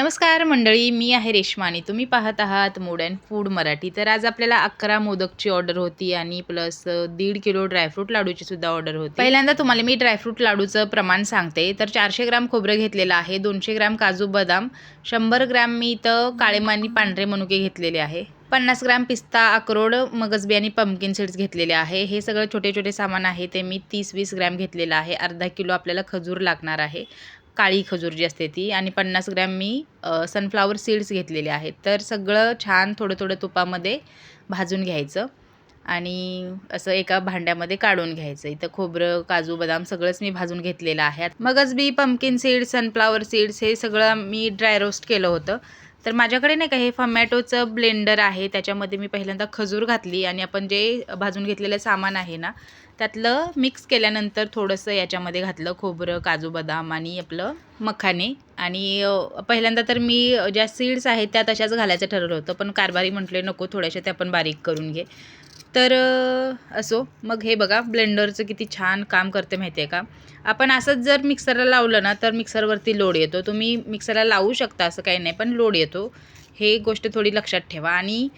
नमस्कार मंडळी मी आहे रेश्मा आणि तुम्ही पाहत आहात मूड अँड फूड मराठी. तर आज आपल्याला अकरा मोदकची ऑर्डर होती आणि प्लस दीड किलो ड्रायफ्रूट लाडूची सुद्धा ऑर्डर होती. पहिल्यांदा तुम्हाला मी ड्रायफ्रूट लाडूचं प्रमाण सांगते. तर चारशे ग्राम खोबरं घेतलेलं आहे दोनशे ग्राम काजू बदाम शंभर ग्राम मी इथं काळेमानी आणि पांढरे मनुके घेतलेले आहे पन्नास ग्राम पिस्ता अक्रोड मगजबी आणि पंपकिन सीड्स घेतलेले आहे. हे सगळं छोटे छोटे सामान आहे ते मी तीस वीस ग्रॅम घेतलेलं आहे. अर्धा किलो आपल्याला खजूर लागणार आहे. काळी खजूर जी असते ती आणि पन्नास ग्रॅम मी सनफ्लावर सीड्स घेतलेले आहेत. तर सगळं छान थोडं थोडं तुपामध्ये भाजून घ्यायचं आणि असं एका भांड्यामध्ये काढून घ्यायचं. इथं खोबरं काजू बदाम सगळंच मी भाजून घेतलेलं आहे. मगच बी पंपकिन सीड्स सनफ्लावर सीड्स हे सगळं मी ड्राय रोस्ट केलं होतं. तर माझ्याकडे नाही का हे फमॅटोचं ब्लेंडर आहे. त्याच्यामध्ये मी पहिल्यांदा खजूर घातली आणि आपण जे भाजून घेतलेलं सामान आहे ना त्यातलं मिक्स केल्यानंतर थोडंसं याच्यामध्ये घातलं खोबरं काजू बदाम आणि आपलं मखाने आणि पहिल्यांदा तर मी ज्या सीड्स आहेत त्या तशाच घालायचं ठरवलं होतं पण कारभारी म्हटले नको थोड्याशा त्या पण बारीक करून घे. तर असो. मग हे बघा ब्लेंडरचं किती छान काम करते माहिती आहे का? आपण असंच जर मिक्सरला लावलं ना तर मिक्सरवरती लोड येतो. तुम्ही मिक्सरला लावू शकता असं काही नाही पण लोड येतो. हे गोष्ट थोडी लक्षात ठेवा. आणि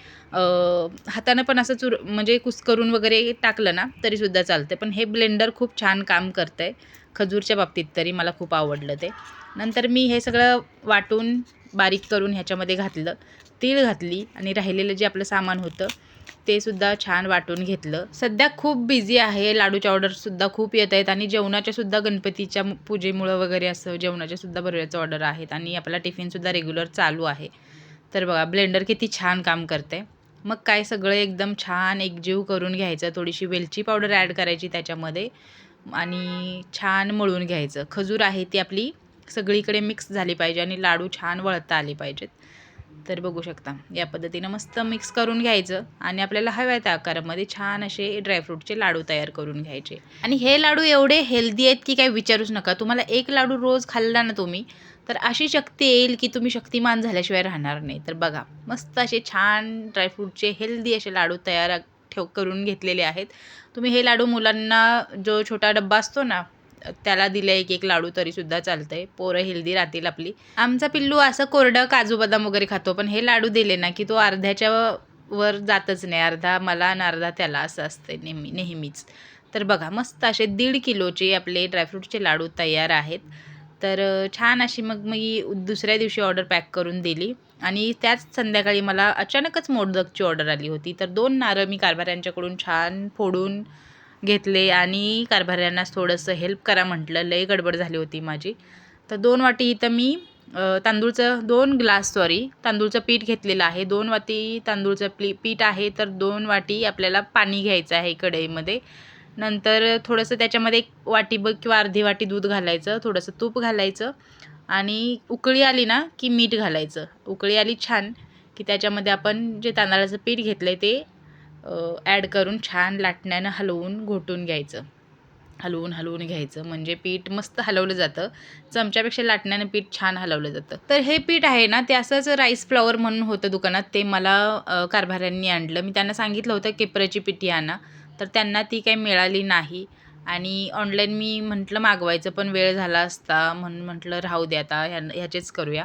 हातानं पण असं चुर म्हणजे कुस्करून वगैरे टाकलं ना तरीसुद्धा चालतं पण हे ब्लेंडर खूप छान काम करतं आहे खजूरच्या बाबतीत तरी मला खूप आवडलं ते. नंतर मी हे सगळं वाटून बारीक करून ह्याच्यामध्ये घातलं. तीळ घातली आणि राहिलेलं जे आपलं सामान होतं ते सुद्धा छान वाटून घेतलं. सध्या खूप बिझी आहे. लाडूच्या ऑर्डरसुद्धा खूप येत आहेत आणि जेवणाच्या सुद्धा गणपतीच्या पूजेमुळं वगैरे असं जेवणाच्या सुद्धा ऑर्डर आहेत आणि आपला टिफिनसुद्धा रेग्युलर चालू आहे. तर बघा ब्लेंडर किती छान काम करते मग काय सगळं एकदम छान एकजीव करून घ्यायचं. थोडीशी वेलची पावडर ॲड करायची त्याच्यामध्ये आणि छान मळून घ्यायचं. खजूर आहे ती आपली सगळीकडे मिक्स झाली पाहिजे आणि लाडू छान वळता आले पाहिजेत. तर बघू शकता. या पद्धतीनं मस्त मिक्स करून घ्यायचं आणि आपल्याला हव्या त्या आकारामध्ये छान असे ड्रायफ्रूटचे लाडू तयार करून घ्यायचे. आणि हे लाडू एवढे हेल्दी आहेत की काही विचारूच नका. तुम्हाला एक लाडू रोज खाल्ला ना तुम्ही तर अशी शक्ती येईल की तुम्ही शक्तिमान झाल्याशिवाय राहणार नाही. तर बघा मस्त असे छान ड्रायफ्रूटचे हेल्दी असे लाडू तयार ठेव करून घेतलेले आहेत. तुम्ही हे लाडू मुलांना जो छोटा डब्बा असतो ना त्याला दिलं एक एक लाडू तरीसुद्धा चालतं आहे पोरं हेल्दी राहतील आपली. आमचा पिल्लू असं कोरडं काजू बदाम वगैरे खातो पण हे लाडू दिले ना की तो अर्ध्याच्या वर जातच नाही अर्धा मला आणि अर्धा त्याला असं असतं नेहमी नेहमीच. तर बघा मस्त असे दीड किलोचे आपले ड्रायफ्रूटचे लाडू तयार आहेत. तर छान अशी मग मी दुसऱ्या दिवशी ऑर्डर पॅक करून दिली. आणि त्याच संध्याकाळी मला अचानकच मोदकची ऑर्डर आली होती. तर दोन नारळ मी कारभाऱ्यांच्याकडून छान फोडून घेतले आणि कारभाऱ्यांनाच थोडंसं हेल्प करा म्हटलं. लय गडबड झाली होती माझी. तर दोन वाटी इथं मी तांदूळचं दोन ग्लास सॉरी तांदूळचं पीठ घेतलेलं आहे. दोन वाटी तांदूळचं प्ली पीठ आहे तर दोन वाटी आपल्याला पाणी घ्यायचं आहे कढईमध्ये. नंतर थोडंसं त्याच्यामध्ये एक वाटी बघ किंवा अर्धी वाटी दूध घालायचं थोडंसं तूप घालायचं. आणि उकळी आली ना की मीठ घालायचं. उकळी आली छान की त्याच्यामध्ये आपण जे तांदळाचं पीठ घेतलं आहे ते ॲड करून छान लाटण्यानं हलवून घोटून घ्यायचं. हलवून हलवून घ्यायचं. म्हणजे पीठ मस्त हलवलं जातं. चमच्यापेक्षा लाटण्यानं पीठ छान हलवलं जातं. तर हे पीठ आहे ना ते असंच राईस फ्लॉवर म्हणून होतं दुकानात. ते मला कारभाऱ्यांनी आणलं. मी त्यांना सांगितलं होतं केपराची पिठी आणा. तर त्यांना ती काही मिळाली नाही. आणि ऑनलाईन मी म्हटलं मागवायचं पण वेळ झाला असता. म्हणून म्हटलं राहू द्या आता. ह्या ह्याचेच करूया.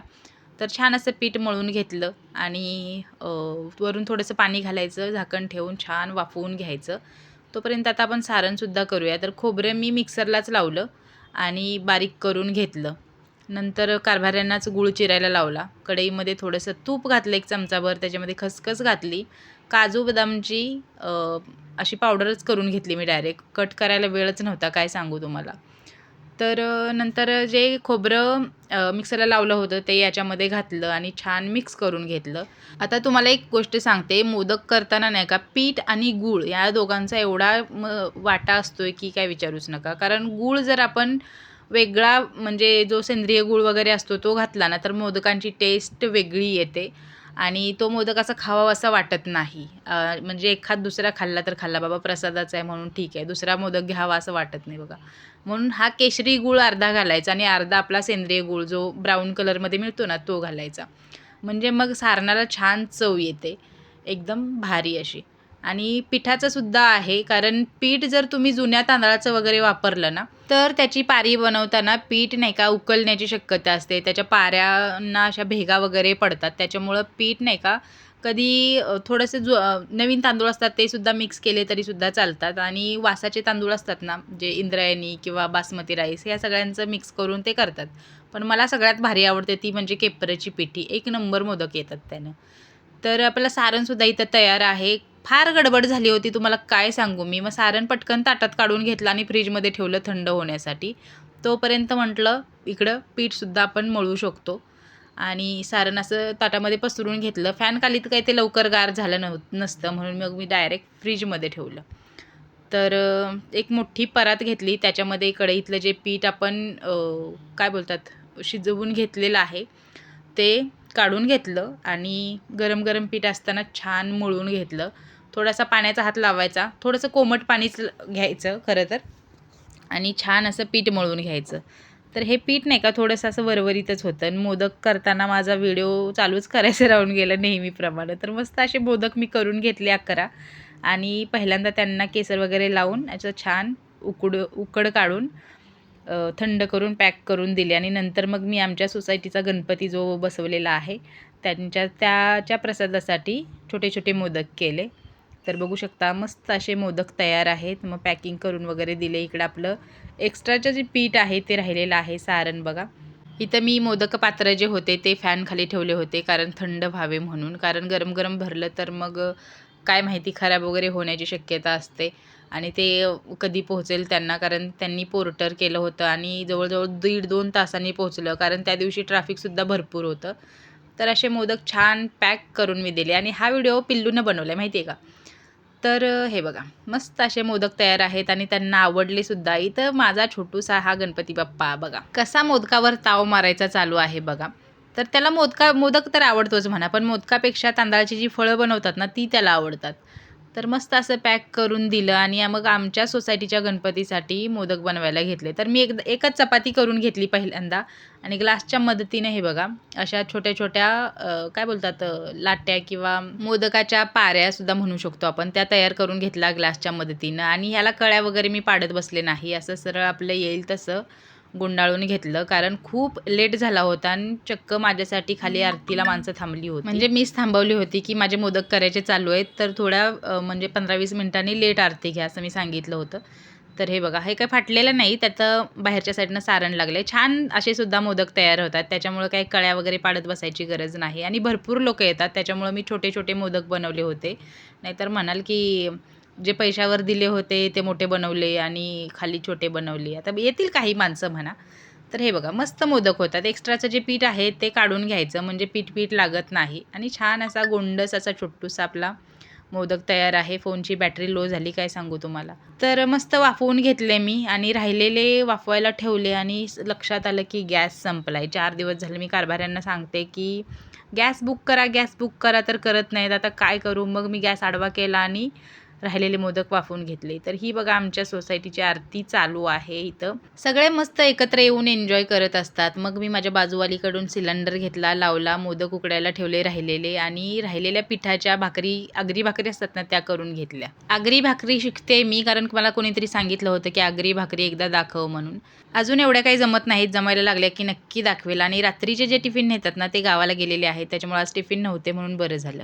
तर छान असं पीठ मळून घेतलं आणि वरून थोडंसं पाणी घालायचं झाकण ठेवून छान वाफवून घ्यायचं. तोपर्यंत आता आपण सारणसुद्धा करूया. तर खोबरं मी मिक्सरलाच लावलं आणि बारीक करून घेतलं. नंतर कारभाऱ्यांनाच गूळ चिरायला लावला. कढईमध्ये थोडंसं तूप घातलं एक चमचाभर त्याच्यामध्ये खसखस घातली. काजू बदामची अशी पावडरच करून घेतली मी डायरेक्ट. कट करायला वेळच नव्हता काय सांगू तुम्हाला. तर नंतर जे खोबरं मिक्सरला लावलं होतं ते याच्यामध्ये घातलं आणि छान मिक्स करून घेतलं. आता तुम्हाला एक गोष्ट सांगते मोदक करताना नाही का पीठ आणि गूळ या दोघांचा एवढा म वाटा असतो आहे की काय विचारूच नका. कारण गूळ जर आपण वेगळा म्हणजे जो सेंद्रिय गूळ वगैरे असतो तो घातला ना तर मोदकांची टेस्ट वेगळी येते. आणि तो मोदक असा खावा असा वाटत नाही. म्हणजे एखाद दुसरा खाल्ला तर खाल्ला बाबा प्रसादाचा आहे म्हणून ठीक आहे दुसरा मोदक घ्यावा असं वाटत नाही बघा. म्हणून हा केशरी गूळ अर्धा घालायचा आणि अर्धा आपला सेंद्रिय गूळ जो ब्राऊन कलरमध्ये मिळतो ना तो घालायचा. म्हणजे मग सारणाला छान चव येते एकदम भारी अशी. आणि पिठाचं सुद्धा आहे कारण पीठ जर तुम्ही जुन्या तांदळाचं वगैरे वापरलं ना तर त्याची पारी बनवताना पीठ नाही का उकलण्याची शक्यता असते त्याच्या पाऱ्यांना अशा भेगा वगैरे पडतात त्याच्यामुळं पीठ नाही का कधी थोडंसं जु नवीन तांदूळ असतात ते सुद्धा मिक्स केले तरी सुद्धा चालतात आणि वासाचे तांदूळ असतात ना जे इंद्रायणी किंवा बासमती राईस या सगळ्यांचं मिक्स करून ते करतात. पण मला सगळ्यात भारी आवडते ती म्हणजे केपराची पिठी एक नंबर मोदक येतात त्यानं. तर आपलं सारणसुद्धा इथं तयार आहे फार गडबड झाली होती तुम्हाला काय सांगू? मी मग सारण पटकन ताटात काढून घेतलं आणि फ्रीजमध्ये ठेवलं थंड होण्यासाठी. तोपर्यंत म्हटलं इकडं पीठसुद्धा आपण मळू शकतो. आणि सारण असं ताटामध्ये पसरून घेतलं. फॅन खाली तर काही ते लवकर गार झालं नव्ह नसतं म्हणून मग मी डायरेक्ट फ्रीजमध्ये ठेवलं. तर एक मोठी परात घेतली. त्याच्यामध्ये कढईतलं जे पीठ आपण काय बोलतात शिजवून घेतलेलं आहे ते काढून घेतलं आणि गरम गरम पीठ असताना छान मळून घेतलं. थोडासा पाण्याचा हात लावायचा. थोडंसं कोमट पाणीच ल- घ्यायचं खरं तर. आणि छान असं पीठ मळून घ्यायचं. तर हे पीठ नाही का थोडंसं असं वरवरीतच होतं. आणि मोदक करताना माझा व्हिडिओ चालूच करायचं राहून गेलं नेहमीप्रमाणे. तर मस्त असे मोदक मी करून घेतले अकरा. आणि पहिल्यांदा त्यांना केसर वगैरे लावून याचं छान उकड उकड काढून थंड करून पॅक करून दिले. आणि नंतर मग मी आमच्या सोसायटीचा गणपती जो बसवलेला आहे त्यांच्या त्याच्या प्रसादासाठी छोटे छोटे मोदक केले. तर बघू शकता मस्त असे मोदक तयार आहेत. मग पॅकिंग करून वगैरे दिले. इकडं आपलं एक्स्ट्राचं जे पीठ आहे ते राहिलेलं आहे सारण बघा. इथं मी मोदक पात्र जे होते ते फॅन खाली ठेवले होते कारण थंड व्हावे म्हणून. कारण गरम गरम भरलं तर मग काय माहिती खराब वगैरे होण्याची शक्यता असते. आणि ते कधी पोहोचेल त्यांना कारण त्यांनी पोर्टर केलं होतं आणि जवळजवळ दीड दोन तासांनी पोहोचलं कारण त्या दिवशी ट्रॅफिकसुद्धा भरपूर होतं. तर असे मोदक छान पॅक करून मी दिले. आणि हा व्हिडिओ पिल्लूनं बनवला आहे माहिती आहे का? तर हे बघा मस्त असे मोदक तयार आहेत आणि त्यांना आवडले सुद्धा. इथं माझा छोटूसा हा गणपती बाप्पा बघा. कसा मोदकावर ताव मारायचा चालू आहे बघा. तर त्याला मोदका मोदक तर आवडतोच म्हणा पण मोदकापेक्षा तांदळाची जी फळं बनवतात ना ती त्याला आवडतात. तर मस्त असं पॅक करून दिलं आणि मग आमच्या सोसायटीच्या गणपतीसाठी मोदक बनवायला घेतले. तर मी एकदा एकच चपाती करून घेतली पहिल्यांदा आणि ग्लासच्या मदतीने हे बघा अशा छोट्या छोट्या काय बोलतात लाट्या किंवा मोदकाच्या पाऱ्यासुद्धा म्हणू शकतो आपण त्या तयार करून घेतला ग्लासच्या मदतीनं आणि ह्याला कळ्या वगैरे मी पाडत बसले नाही. असं सरळ आपलं येईल तसं. गुंडाळून घेतलं. कारण खूप लेट झाला होता आणि चक्क माझ्यासाठी खाली आरतीला माणसं थांबली होती. म्हणजे मीच थांबवली होती की माझे मोदक करायचे चालू आहेत तर थोड्या म्हणजे पंधरा वीस मिनिटांनी लेट आरती घ्या असं मी सांगितलं होतं. तर हे बघा हे काय फाटलेलं नाही त्याचं बाहेरच्या साईडनं सारण लागले छान असे सुद्धा मोदक तयार होतात. त्याच्यामुळं काही कळ्या वगैरे पाडत बसायची गरज नाही. आणि भरपूर लोक येतात त्याच्यामुळं मी छोटे छोटे मोदक बनवले होते. नाहीतर म्हणाल की जे पैशावर दिले होते ते मोठे बनवले आणि खाली छोटे बनवले. आता येतील काही माणसं म्हणा. तर हे बघा मस्त मोदक होतात. एक्स्ट्राचं जे पीठ आहे ते काढून घ्यायचं. म्हणजे पीठ पीठ लागत नाही. आणि छान असा गोंडस असा छोटूसा आपला मोदक तयार आहे. फोनची बॅटरी लो झाली काय सांगू तुम्हाला. तर मस्त वाफवून घेतले मी आणि राहिलेले वाफवायला ठेवले आणि स- लक्षात आलं की गॅस संपलाय. चार दिवस झाले मी कारभाऱ्यांना सांगते की गॅस बुक करा गॅस बुक करा. तर करत नाहीत. आता काय करू? मग मी गॅस आडवा केला आणि राहिलेले मोदक वाफवून घेतले. तर ही बघा आमच्या सोसायटीची आरती चालू आहे इथं. सगळे मस्त एकत्र येऊन एन्जॉय करत असतात. मग मी माझ्या बाजूवालीकडून सिलेंडर घेतला लावला मोदक उकडायला ठेवले राहिलेले आणि राहिलेल्या पिठाच्या भाकरी आगरी भाकरी असतात ना त्या करून घेतल्या. आगरी भाकरी शिकते मी कारण मला कोणीतरी सांगितलं होतं की आगरी भाकरी एकदा दाखव म्हणून. अजून एवढ्या काही जमत नाहीत जमायला लागल्या की नक्की दाखवेल आणि रात्रीचे जे टिफिन नेतात ना ते गावाला गेलेले आहेत. त्याच्यामुळे आज टिफिन नव्हते म्हणून बरं झालं.